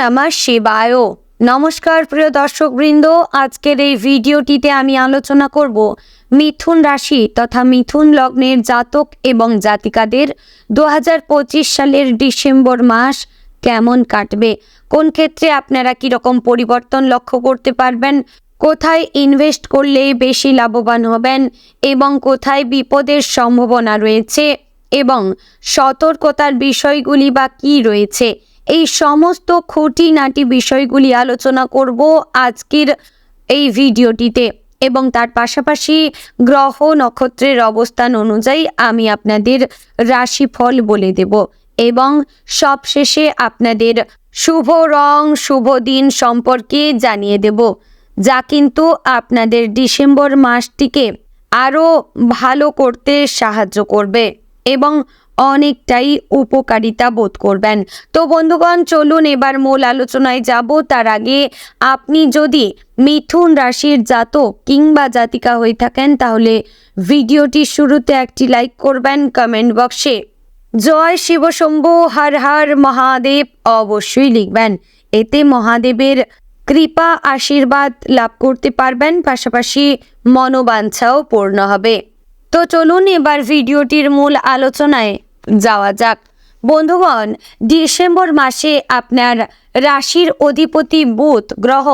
নমঃ শিবায়। নমস্কার, প্রিয় দর্শকবৃন্দ। আজকের এই ভিডিওটিতে আমি আলোচনা করব মিথুন রাশি তথা মিথুন লগ্নের জাতক এবং জাতিকাদের দু হাজার পঁচিশ সালের ডিসেম্বর মাস কেমন কাটবে? কোন ক্ষেত্রে আপনারা কীরকম পরিবর্তন লক্ষ্য করতে পারবেন? কোথায় ইনভেস্ট করলে বেশি লাভবান হবেন? এবং কোথায় বিপদের সম্ভাবনা রয়েছে? এবং সতর্কতার বিষয়গুলি বা কি রয়েছে? এই সমস্ত খুঁটিনাটি বিষয়গুলি আলোচনা করব আজকের এই ভিডিওটিতে এবং তার পাশাপাশি গ্রহ নক্ষত্রের অবস্থান অনুযায়ী আমি আপনাদের রাশিফল বলে দেব এবং সবশেষে আপনাদের শুভ রং, শুভ দিন সম্পর্কে জানিয়ে দেব, যা কিন্তু আপনাদের ডিসেম্বর মাসটিকে আরও ভালো করতে সাহায্য করবে এবং অনেকটাই উপকারিতা বোধ করবেন। তো বন্ধুগণ, চলুন এবার মূল আলোচনায় যাব। তার আগে আপনি যদি মিথুন রাশির জাতক কিংবা জাতিকা হয়ে থাকেন, তাহলে ভিডিওটির শুরুতে একটি লাইক করবেন কমেন্ট বক্সে। জয় শিবশম্ভু, হর হর মহাদেব অবশ্যই লিখবেন। এতে মহাদেবের কৃপা, আশীর্বাদ লাভ করতে পারবেন, পাশাপাশি মনোবাঞ্ছাও পূর্ণ হবে। তো চলুন এবার ভিডিওটির মূল আলোচনায় যাওয়া যাক। বন্ধুগণ, ডিসেম্বর মাসে আপনার রাশির অধিপতি বুধ গ্রহ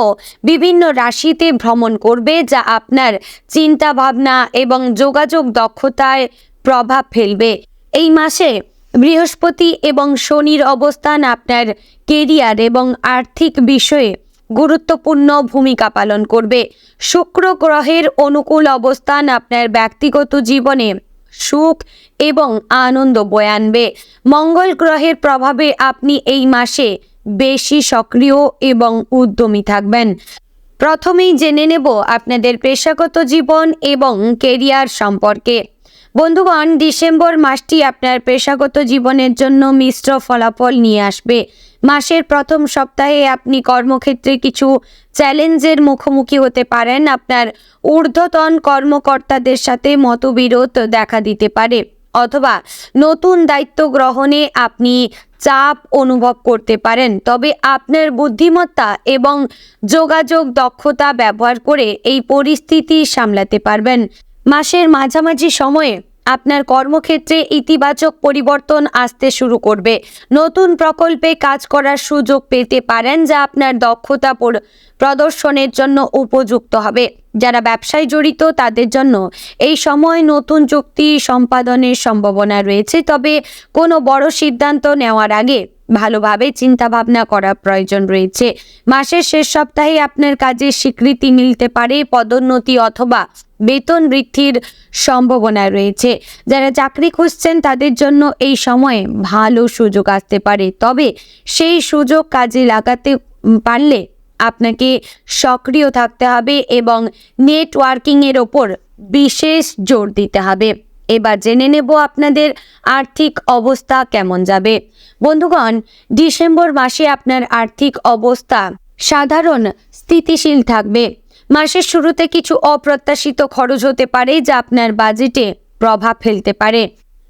বিভিন্ন রাশিতে ভ্রমণ করবে, যা আপনার চিন্তা ভাবনা এবং যোগাযোগ দক্ষতায় প্রভাব ফেলবে। এই মাসে বৃহস্পতি এবং শনির অবস্থান আপনার কেরিয়ার এবং আর্থিক বিষয়ে গুরুত্বপূর্ণ ভূমিকা পালন করবে। শুক্র গ্রহের অনুকূল অবস্থান আপনার ব্যক্তিগত জীবনে সুখ এবং আনন্দ বয়ে আনবে। মঙ্গল গ্রহের প্রভাবে আপনি এই মাসে বেশি সক্রিয় এবং উদ্যমী থাকবেন। প্রথমেই জেনে নেব আপনাদের পেশাগত জীবন এবং কেরিয়ার সম্পর্কে। বন্ধুগণ, ডিসেম্বর মাসটি আপনার পেশাগত জীবনের জন্য মিশ্র ফলাফল নিয়ে আসবে। মাসের প্রথম সপ্তাহে আপনি কর্মক্ষেত্রে কিছু চ্যালেঞ্জের মুখোমুখি হতে পারেন। আপনার ঊর্ধ্বতন কর্মকর্তাদের সাথে মতবিরোধ দেখা দিতে পারে। অথবা নতুন দায়িত্ব গ্রহণে আপনি চাপ অনুভব করতে পারেন। তবে আপনার বুদ্ধিমত্তা এবং যোগাযোগ দক্ষতা ব্যবহার করে এই পরিস্থিতি সামলাতে পারবেন। মাসের মাঝামাঝি সময়ে আপনার কর্মক্ষেত্রে ইতিবাচক পরিবর্তন আসতে শুরু করবে। নতুন প্রকল্পে কাজ করার সুযোগ পেতে পারেন যা আপনার দক্ষতা প্রদর্শনের জন্য উপযুক্ত হবে। যারা ব্যবসায় জড়িত, তাদের জন্য এই সময় নতুন চুক্তি সম্পাদনের সম্ভাবনা রয়েছে। তবে কোনো বড় সিদ্ধান্ত নেওয়ার আগে ভালোভাবে চিন্তা ভাবনা করার প্রয়োজন রয়েছে। মাসের শেষ সপ্তাহে আপনার কাজে স্বীকৃতি মিলতে পারে, পদোন্নতি অথবা বেতন বৃদ্ধির সম্ভাবনা রয়েছে। যারা চাকরি খুঁজছেন, তাদের জন্য এই সময়ে ভালো সুযোগ আসতে পারে। তবে সেই সুযোগ কাজে লাগাতে পারলে আপনাকে সক্রিয় থাকতে হবে এবং নেটওয়ার্কিংয়ের ওপর বিশেষ জোর দিতে হবে। এবার জেনে নেব আপনাদের আর্থিক অবস্থা কেমন যাবে। বন্ধুগণ, ডিসেম্বর মাসে আপনার আর্থিক অবস্থা সাধারণ স্থিতিশীল থাকবে। মাসের শুরুতে কিছু অপ্রত্যাশিত খরচ হতে পারে যা আপনার বাজেটে প্রভাব ফেলতে পারে।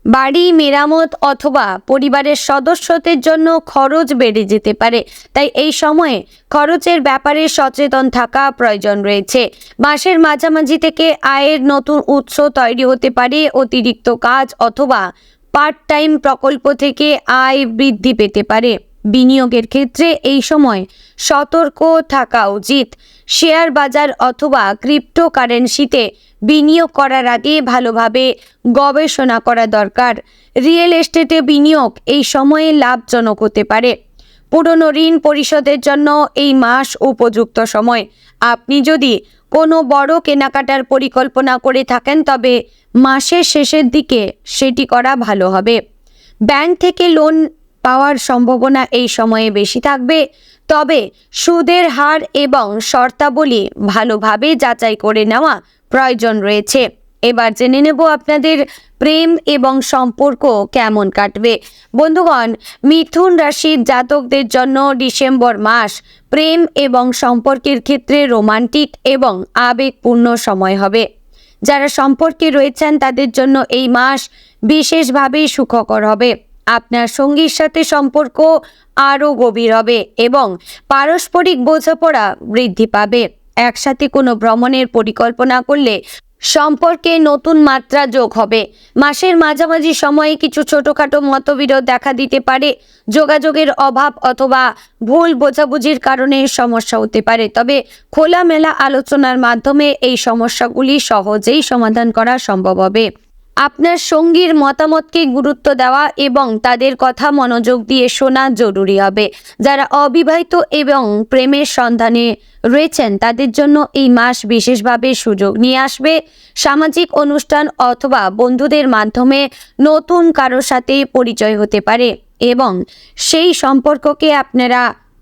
বাড়ি, মেরামত অথবা পরিবারের সদস্যদের জন্য খরচ বেড়ে যেতে পারে। তাই এই সময়ে খরচের ব্যাপারে সচেতন থাকা প্রয়োজন রয়েছে। মাসের মাঝামাঝি থেকে আয়ের নতুন উৎস তৈরি হতে পারে। অতিরিক্ত কাজ অথবা পার্ট টাইম প্রকল্প থেকে আয় বৃদ্ধি পেতে পারে। বিনিয়োগের ক্ষেত্রে এই সময় সতর্ক থাকা উচিত। শেয়ার বাজার অথবা ক্রিপ্টোকারেন্সিতে বিনিয়োগ করার আগে ভালোভাবে গবেষণা করা দরকার। রিয়েল এস্টেটে বিনিয়োগ এই সময়ে লাভজনক হতে পারে। পুরনো ঋণ পরিশোধের জন্য এই মাস উপযুক্ত সময়। আপনি যদি কোনো বড় কেনাকাটার পরিকল্পনা করে থাকেন, তবে মাসের শেষের দিকে সেটি করা ভালো হবে। ব্যাংক থেকে লোন পাওয়ার সম্ভাবনা এই সময়ে বেশি থাকবে। তবে সুদের হার এবং শর্তাবলী ভালোভাবে যাচাই করে নেওয়া প্রয়োজন রয়েছে। এবার জেনে নেব আপনাদের প্রেম এবং সম্পর্ক কেমন কাটবে। বন্ধুগণ, মিথুন রাশির জাতকদের জন্য ডিসেম্বর মাস প্রেম এবং সম্পর্কের ক্ষেত্রে রোমান্টিক এবং আবেগপূর্ণ সময় হবে। যারা সম্পর্কে রয়েছেন তাদের জন্য এই মাস বিশেষভাবে সুখকর হবে। আপনার সঙ্গীর সাথে সম্পর্ক আরও গভীর হবে এবং পারস্পরিক বোঝাপড়া বৃদ্ধি পাবে। একসাথে কোনো ভ্রমণের পরিকল্পনা করলে সম্পর্কে নতুন মাত্রা যোগ হবে। মাসের মাঝামাঝি সময়ে কিছু ছোটোখাটো মতবিরোধ দেখা দিতে পারে। যোগাযোগের অভাব অথবা ভুল বোঝাবুঝির কারণে সমস্যা হতে পারে। তবে খোলামেলা আলোচনার মাধ্যমে এই সমস্যাগুলি সহজেই সমাধান করা সম্ভব হবে। আপনার সঙ্গীর মতামতকে গুরুত্ব দেওয়া এবং তাদের কথা মনোযোগ দিয়ে শোনা জরুরি হবে। যারা অবিবাহিত এবং প্রেমের সন্ধানে রয়েছেন, তাদের জন্য এই মাস বিশেষভাবে সুযোগ নিয়ে আসবে। সামাজিক অনুষ্ঠান অথবা বন্ধুদের মাধ্যমে নতুন কারোর সাথে পরিচয় হতে পারে এবং সেই সম্পর্ককে আপনারা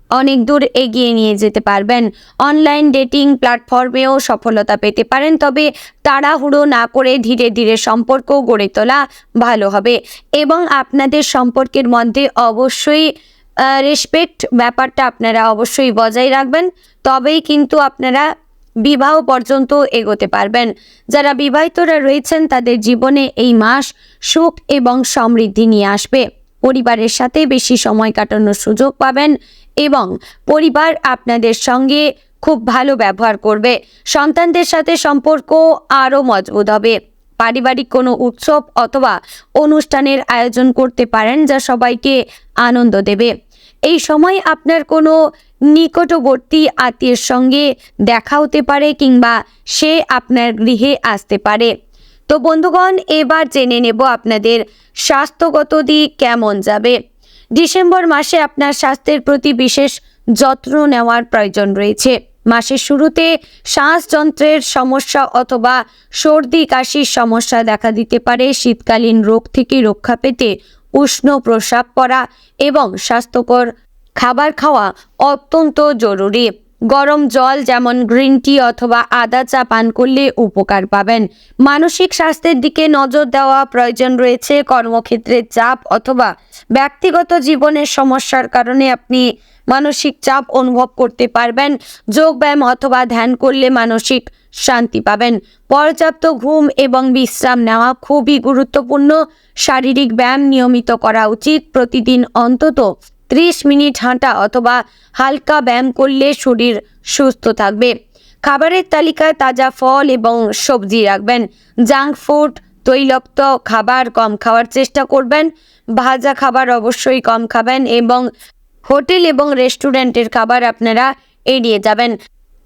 অনেক দূর এগিয়ে নিয়ে যেতে পারবেন। অনলাইন ডেটিং প্ল্যাটফর্মেও সফলতা পেতে পারেন, তবে তাড়াহুড়ো না করে ধীরে ধীরে সম্পর্ক গড়ে তোলা ভালো হবে। এবং আপনাদের সম্পর্কের মধ্যে অবশ্যই রেসপেক্ট ব্যাপারটা আপনারা অবশ্যই বজায় রাখবেন, তবেই কিন্তু আপনারা বিবাহ পর্যন্ত এগোতে পারবেন। যারা বিবাহিতরা রয়েছেন, তাদের জীবনে এই মাস সুখ এবং সমৃদ্ধি নিয়ে আসবে। পরিবারের সাথে বেশি সময় কাটানোর সুযোগ পাবেন এবং পরিবার আপনাদের সঙ্গে খুব ভালো ব্যবহার করবে। সন্তানদের সাথে সম্পর্ক আরও মজবুত হবে। পারিবারিক কোনো উৎসব অথবা অনুষ্ঠানের আয়োজন করতে পারেন যা সবাইকে আনন্দ দেবে। এই সময় আপনার কোনো নিকটবর্তী আত্মীয়ের সঙ্গে দেখা হতে পারে কিংবা সে আপনার গৃহে আসতে পারে। তো বন্ধুগণ, এবার জেনে নেব আপনাদের স্বাস্থ্যগত দিক কেমন যাবে। ডিসেম্বর মাসে আপনার স্বাস্থ্যের প্রতি বিশেষ যত্ন নেওয়ার প্রয়োজন রয়েছে। মাসের শুরুতে শ্বাসযন্ত্রের সমস্যা অথবা সর্দি কাশির সমস্যা দেখা দিতে পারে। শীতকালীন রোগ থেকে রক্ষা পেতে উষ্ণ প্রস্রাব করা এবং স্বাস্থ্যকর খাবার খাওয়া অত্যন্ত জরুরি। গরম জল যেমন গ্রিন টি অথবা আদা চা পান করলে উপকার পাবেন। মানসিক স্বাস্থ্যের দিকে নজর দেওয়া প্রয়োজন রয়েছে। কর্মক্ষেত্রের চাপ অথবা ব্যক্তিগত জীবনের সমস্যার কারণে আপনি মানসিক চাপ অনুভব করতে পারবেন। যোগব্যায়াম অথবা ধ্যান করলে মানসিক শান্তি পাবেন। পর্যাপ্ত ঘুম এবং বিশ্রাম নেওয়া খুবই গুরুত্বপূর্ণ। শারীরিক ব্যায়াম নিয়মিত করা উচিত। প্রতিদিন অন্তত ত্রিশ মিনিট হাঁটা অথবা হালকা ব্যায়াম করলে শরীর সুস্থ থাকবে। খাবারের তালিকায় তাজা ফল এবং সবজি রাখবেন। জাঙ্ক ফুড, তৈলাক্ত খাবার কম খাওয়ার চেষ্টা করবেন। ভাজা খাবার অবশ্যই কম খাবেন এবং হোটেল এবং রেস্টুরেন্টের খাবার আপনারা এড়িয়ে যাবেন।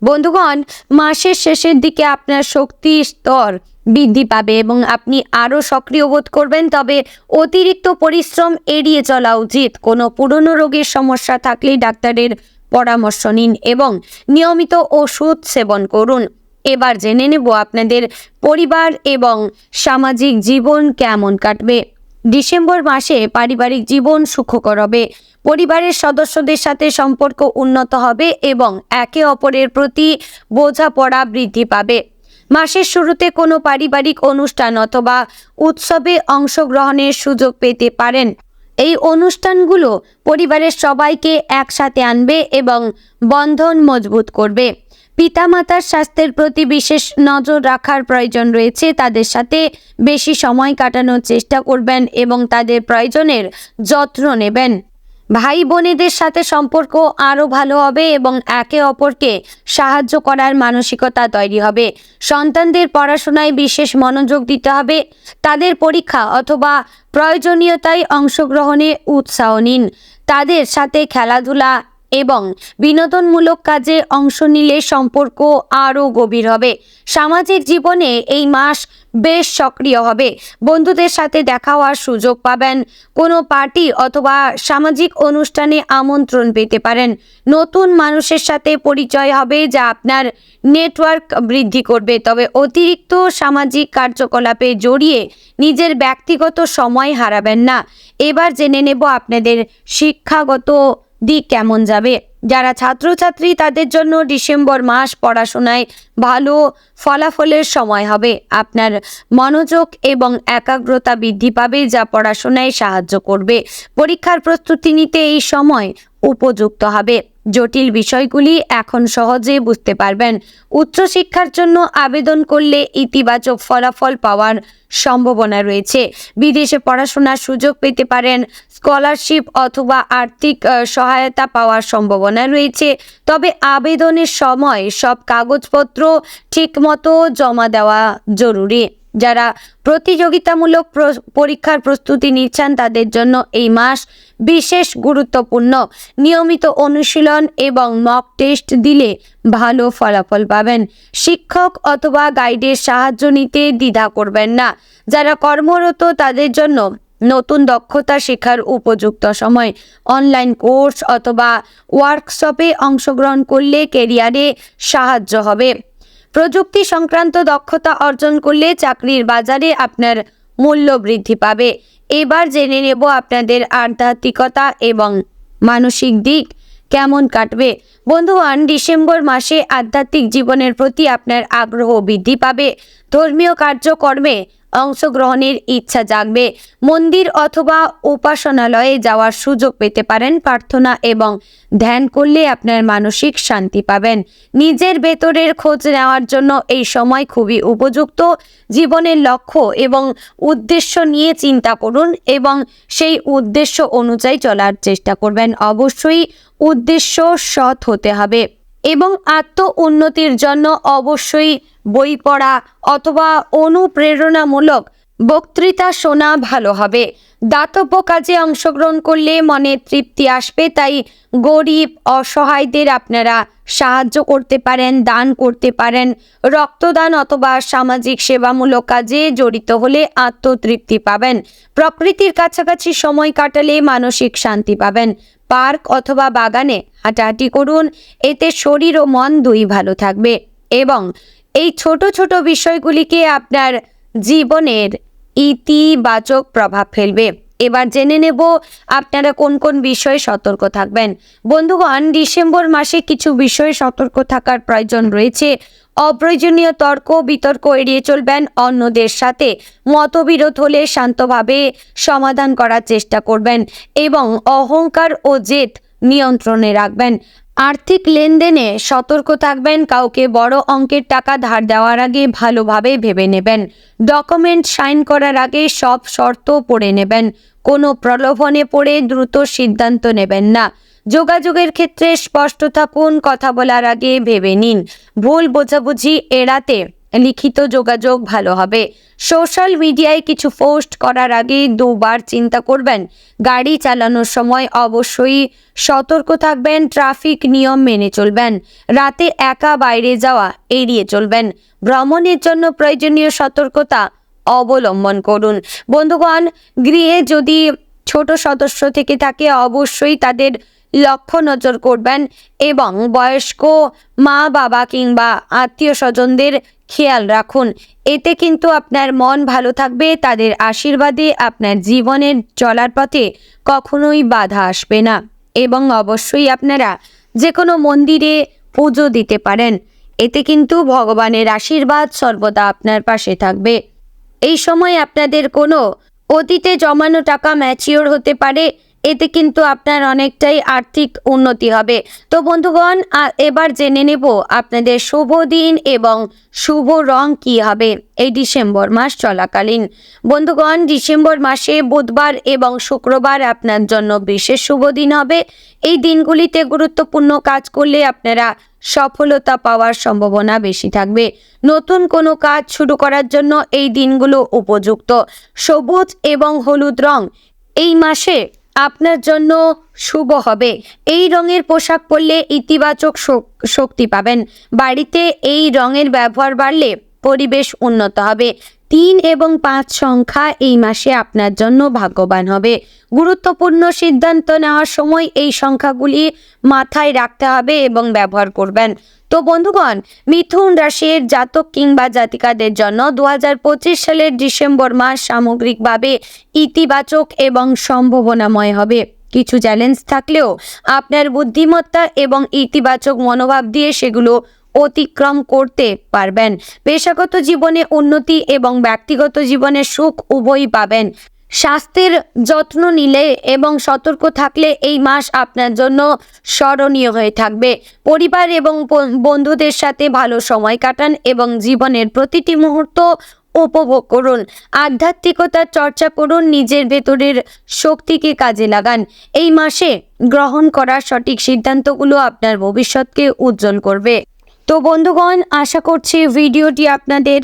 বন্ধুগণ, মাসের শেষের দিকে আপনার শক্তি স্তর বৃদ্ধি পাবে এবং আপনি আরও সক্রিয় বোধ করবেন, তবে অতিরিক্ত পরিশ্রম এড়িয়ে চলা উচিত। কোনো পুরনো রোগের সমস্যা থাকলে ডাক্তারের পরামর্শ নিন এবং নিয়মিত ওষুধ সেবন করুন। এবার জেনে নেব আপনাদের পরিবার এবং সামাজিক জীবন কেমন কাটবে। ডিসেম্বর মাসে পারিবারিক জীবন সুখকর হবে। পরিবারের সদস্যদের সাথে সম্পর্ক উন্নত হবে এবং একে অপরের প্রতি বোঝাপড়া বৃদ্ধি পাবে। মাসের শুরুতে কোনো পারিবারিক অনুষ্ঠান অথবা উৎসবে অংশগ্রহণের সুযোগ পেতে পারেন। এই অনুষ্ঠানগুলো পরিবারের সবাইকে একসাথে আনবে এবং বন্ধন মজবুত করবে। পিতামাতার স্বাস্থ্যের প্রতি বিশেষ নজর রাখার প্রয়োজন রয়েছে। তাদের সাথে বেশি সময় কাটানোর চেষ্টা করবেন এবং তাদের প্রয়োজনের যত্ন নেবেন। ভাই বোনেদের সাথে সম্পর্ক আরও ভালো হবে এবং একে অপরকে সাহায্য করার মানসিকতা তৈরি হবে। সন্তানদের পড়াশোনায় বিশেষ মনোযোগ দিতে হবে। তাদের পরীক্ষা অথবা প্রয়োজনীয়তায় অংশগ্রহণে উৎসাহ নিন। তাদের সাথে খেলাধুলা এবং বিনোদনমূলক কাজে অংশ নিলে সম্পর্ক আরও গভীর হবে। সামাজিক জীবনে এই মাস বেশ সক্রিয় হবে। বন্ধুদের সাথে দেখা হওয়ার সুযোগ পাবেন। কোনো পার্টি অথবা সামাজিক অনুষ্ঠানে আমন্ত্রণ পেতে পারেন। নতুন মানুষের সাথে পরিচয় হবে যা আপনার নেটওয়ার্ক বৃদ্ধি করবে। তবে অতিরিক্ত সামাজিক কার্যকলাপে জড়িয়ে নিজের ব্যক্তিগত সময় হারাবেন না। এবার জেনে নেব আপনাদের শিক্ষাগত দিক কেমন যাবে? যারা ছাত্রছাত্রী, তাদের জন্য ডিসেম্বর মাস পড়াশোনায় ভালো ফলাফলের সময় হবে। আপনার মনোযোগ এবং একাগ্রতা বৃদ্ধি পাবে, যা পড়াশোনায় সাহায্য করবে। পরীক্ষার প্রস্তুতি নিতে এই সময় উপযুক্ত হবে। জটিল বিষয়গুলি এখন সহজে বুঝতে পারবেন। উচ্চশিক্ষার জন্য আবেদন করলে ইতিবাচক ফলাফল পাওয়ার সম্ভাবনা রয়েছে। বিদেশে পড়াশোনার সুযোগ পেতে পারেন, স্কলারশিপ অথবা আর্থিক সহায়তা পাওয়ার সম্ভাবনা রয়েছে। তবে আবেদনের সময় সব কাগজপত্র ঠিকমতো জমা দেওয়া জরুরি। যারা প্রতিযোগিতামূলক প্র- পরীক্ষার প্রস্তুতি নিচ্ছেন তাদের জন্য এই মাস বিশেষ গুরুত্বপূর্ণ। নিয়মিত অনুশীলন এবং মক টেস্ট দিলে ভালো ফলাফল পাবেন। শিক্ষক অথবা গাইডের সাহায্য নিতে দ্বিধা করবেন না। যারা কর্মরত, তাদের জন্য নতুন দক্ষতা শেখার উপযুক্ত সময়। অনলাইন কোর্স অথবা ওয়ার্কশপে অংশগ্রহণ করলে কেরিয়ারে সাহায্য হবে। প্রযুক্তি সংক্রান্ত দক্ষতা অর্জন করলে চাকরির বাজারে আপনার মূল্য বৃদ্ধি পাবে। এবার জেনে নেব আপনাদের আধ্যাত্মিকতা এবং মানসিক দিক কেমন কাটবে। বন্ধুগণ ডিসেম্বর মাসে আধ্যাত্মিক জীবনের প্রতি আপনার আগ্রহ বৃদ্ধি পাবে। ধর্মীয় কার্যকর্মে অংশগ্রহণের ইচ্ছা জাগবে। মন্দির অথবা উপাসনালয়ে যাওয়ার সুযোগ পেতে পারেন প্রার্থনা এবং ধ্যান করলে আপনার মানসিক শান্তি পাবেন। নিজের ভেতরের খোঁজ নেওয়ার জন্য এই সময় খুবই উপযুক্ত। জীবনের লক্ষ্য এবং উদ্দেশ্য নিয়ে চিন্তা করুন এবং সেই উদ্দেশ্য অনুযায়ী চলার চেষ্টা করবেন। অবশ্যই উদ্দেশ্য সৎ হতে হবে। এবং আত্ম উন্নতির জন্য অবশ্যই বই পড়া অথবা অনুপ্রেরণামূলক বক্তৃতা শোনা ভালো হবে। দাতব্য কাজে অংশগ্রহণ করলে মনে তৃপ্তি আসবে, তাই গরিব, অসহায়দের আপনারা সাহায্য করতে পারেন, দান করতে পারেন। রক্তদান অথবা সামাজিক সেবামূলক কাজে জড়িত হলে আত্মতৃপ্তি পাবেন। প্রকৃতির কাছাকাছি সময় কাটালে মানসিক শান্তি পাবেন। পার্ক অথবা বাগানে হাঁটাহাঁটি করুন। এতে শরীর ও মন দুই ভালো থাকবে এবং এই ছোট ছোট বিষয়গুলিকে আপনার জীবনের ইতিবাচক প্রভাব ফেলবে। এবার জেনে নেব আপনারা কোন কোন বিষয়ে সতর্ক থাকবেন। বন্ধুগণ, ডিসেম্বর মাসে কিছু বিষয়ে সতর্ক থাকার প্রয়োজন রয়েছে। অপ্রয়োজনীয় তর্ক বিতর্ক এড়িয়ে চলবেন অন্যদের সাথে। মতবিরোধ হলে শান্তভাবে সমাধান করার চেষ্টা করবেন এবং অহংকার ও জেদ নিয়ন্ত্রণে রাখবেন। আর্থিক লেনদেনে সতর্ক থাকবেন, কাউকে বড় অঙ্কের টাকা ধার দেওয়ার আগে ভালোভাবে ভেবে নেবেন। ডকুমেন্ট সাইন করার আগে সব শর্ত পড়ে নেবেন। কোনো প্রলোভনে পড়ে দ্রুত সিদ্ধান্ত নেবেন না। যোগাযোগের ক্ষেত্রে স্পষ্ট থাকুন কথা বলার আগে ভেবে নিন। ভুল বোঝাবুঝি এড়াতে লিখিত যোগাযোগ ভালো হবে। সোশ্যাল মিডিয়ায় কিছু পোস্ট করার আগে দুবার চিন্তা করবেন। গাড়ি চালানোর সময় অবশ্যই সতর্ক থাকবেন, ট্রাফিক নিয়ম মেনে চলবেন। রাতে একা বাইরে যাওয়া, এড়িয়ে চলবেন। ভ্রমণের জন্য প্রয়োজনীয় সতর্কতা অবলম্বন করুন। বন্ধুগণ, গৃহে যদি ছোট সদস্য থেকে থাকে, অবশ্যই তাদের লক্ষ্য নজর করবেন এবং বয়স্ক মা বাবা কিংবা আত্মীয় স্বজনদের খেয়াল রাখুন। এতে কিন্তু আপনার মন ভালো থাকবে, তাদের আশীর্বাদে আপনার জীবনের চলার পথে কখনোই বাধা আসবে না। এবং অবশ্যই আপনারা যে কোনো মন্দিরে পুজো দিতে পারেন। এতে কিন্তু ভগবানের আশীর্বাদ সর্বদা আপনার পাশে থাকবে। এই সময় আপনাদের কোনো অতীতে জমানো টাকা ম্যাচিওর হতে পারে এতে কিন্তু আপনার অনেকটাই আর্থিক উন্নতি হবে। তো বন্ধুগণ এবার জেনে নেব আপনাদের শুভ দিন এবং শুভ রং কি হবে এই ডিসেম্বর মাস চলাকালীন। বন্ধুগণ, ডিসেম্বর মাসে বুধবার এবং শুক্রবার আপনার জন্য বিশেষ শুভ দিন হবে। এই দিনগুলিতে গুরুত্বপূর্ণ কাজ করলে আপনারা সফলতা পাওয়ার সম্ভাবনা বেশি থাকবে। নতুন কোনো কাজ শুরু করার জন্য এই দিনগুলো উপযুক্ত। সবুজ এবং হলুদ রং এই মাসে আপনার জন্য শুভ হবে। এই রঙের পোশাক পরলে ইতিবাচক শক্তি পাবেন। বাড়িতে এই রঙের ব্যবহার বাড়লে পরিবেশ উন্নত হবে। তিন এবং পাঁচ সংখ্যা এই মাসে আপনার জন্য ভাগ্যবান হবে। গুরুত্বপূর্ণ সিদ্ধান্ত নেওয়ার সময় এই সংখ্যাগুলি মাথায় রাখতে হবে এবং ব্যবহার করবেন। তো বন্ধুগণ, মিথুন রাশির জাতক কিংবা জাতিকাদের জন্য দু হাজার পঁচিশ সালের ডিসেম্বর মাস সামগ্রিকভাবে ইতিবাচক এবং সম্ভাবনাময় হবে। কিছু চ্যালেঞ্জ থাকলেও আপনার বুদ্ধিমত্তা এবং ইতিবাচক মনোভাব দিয়ে সেগুলো অতিক্রম করতে পারবেন। পেশাগত জীবনে উন্নতি এবং ব্যক্তিগত জীবনে সুখ উভয়ই পাবেন। স্বাস্থ্যের যত্ন নিলে এবং সতর্ক থাকলে এই মাস আপনার জন্য স্মরণীয় হয়ে থাকবে। পরিবার এবং বন্ধুদের সাথে ভালো সময় কাটান এবং জীবনের প্রতিটি মুহূর্ত উপভোগ করুন। আধ্যাত্মিকতার চর্চা করুন, নিজের ভেতরের শক্তিকে কাজে লাগান। এই মাসে গ্রহণ করা সঠিক সিদ্ধান্তগুলো আপনার ভবিষ্যৎকে উজ্জ্বল করবে। তো বন্ধুগণ, আশা করছি ভিডিওটি আপনাদের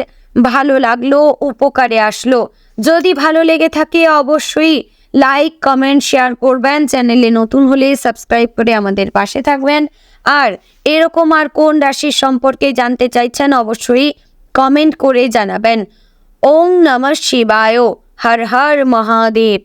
ভালো লাগল, উপকারে আসলো। যদি ভালো লেগে থাকে অবশ্যই লাইক কমেন্ট শেয়ার করবেন। চ্যানেলে নতুন হলে সাবস্ক্রাইব করে আমাদের পাশে থাকবেন। আর এরকম আর কোন রাশির সম্পর্কে জানতে চাইছেন অবশ্যই কমেন্ট করে জানাবেন। ওম নম শিবায়। হর হর মহাদেব।